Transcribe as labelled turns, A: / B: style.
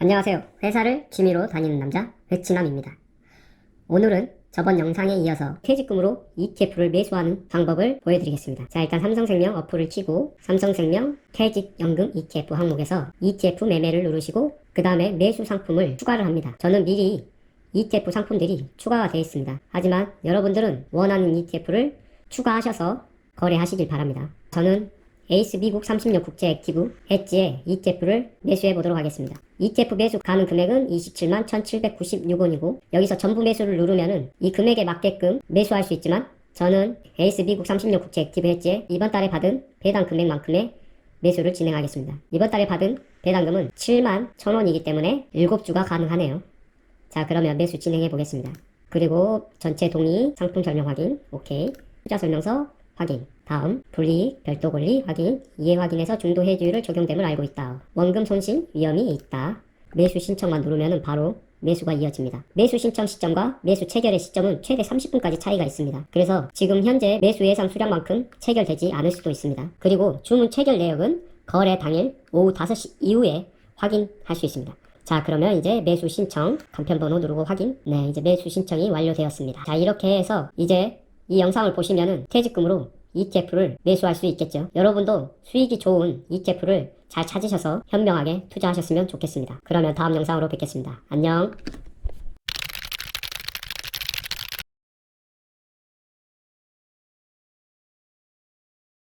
A: 안녕하세요. 회사를 취미로 다니는 남자 배치남입니다. 오늘은 저번 영상에 이어서 퇴직금으로 ETF를 매수하는 방법을 보여드리겠습니다. 자, 일단 삼성생명 어플을 키고 삼성생명 퇴직연금 ETF 항목에서 ETF 매매를 누르시고 그 다음에 매수 상품을 추가를 합니다. 저는 미리 ETF 상품들이 추가가 되어 있습니다. 하지만 여러분들은 원하는 ETF를 추가하셔서 거래하시길 바랍니다. 저는 에이스 미국 30년 국제 액티브 해지의 ETF를 매수해 보도록 하겠습니다. ETF 매수 가능 금액은 27만 1796원이고 여기서 전부 매수를 누르면은 이 금액에 맞게끔 매수할 수 있지만 저는 에이스 미국 30년 국제 액티브 해지에 이번 달에 받은 배당 금액만큼의 매수를 진행하겠습니다. 이번 달에 받은 배당금은 7만 1000원이기 때문에 7주가 가능하네요. 자 그러면 매수 진행해 보겠습니다. 그리고 전체 동의 상품 설명 확인 오케이 투자 설명서 확인 다음 불이익 별도 권리 확인 이해 확인해서 중도 해지율을 적용됨을 알고 있다. 원금 손실 위험이 있다. 매수 신청만 누르면 바로 매수가 이어집니다. 매수 신청 시점과 매수 체결의 시점은 최대 30분까지 차이가 있습니다. 그래서 지금 현재 매수 예상 수량만큼 체결되지 않을 수도 있습니다. 그리고 주문 체결 내역은 거래 당일 오후 5시 이후에 확인할 수 있습니다. 자 그러면 이제 매수 신청 간편번호 누르고 확인 네 이제 매수 신청이 완료되었습니다 자 이렇게 해서 이제 이 영상을 보시면은 퇴직금으로 ETF를 매수할 수 있겠죠. 여러분도 수익이 좋은 ETF를 잘 찾으셔서 현명하게 투자하셨으면 좋겠습니다. 그러면 다음 영상으로 뵙겠습니다. 안녕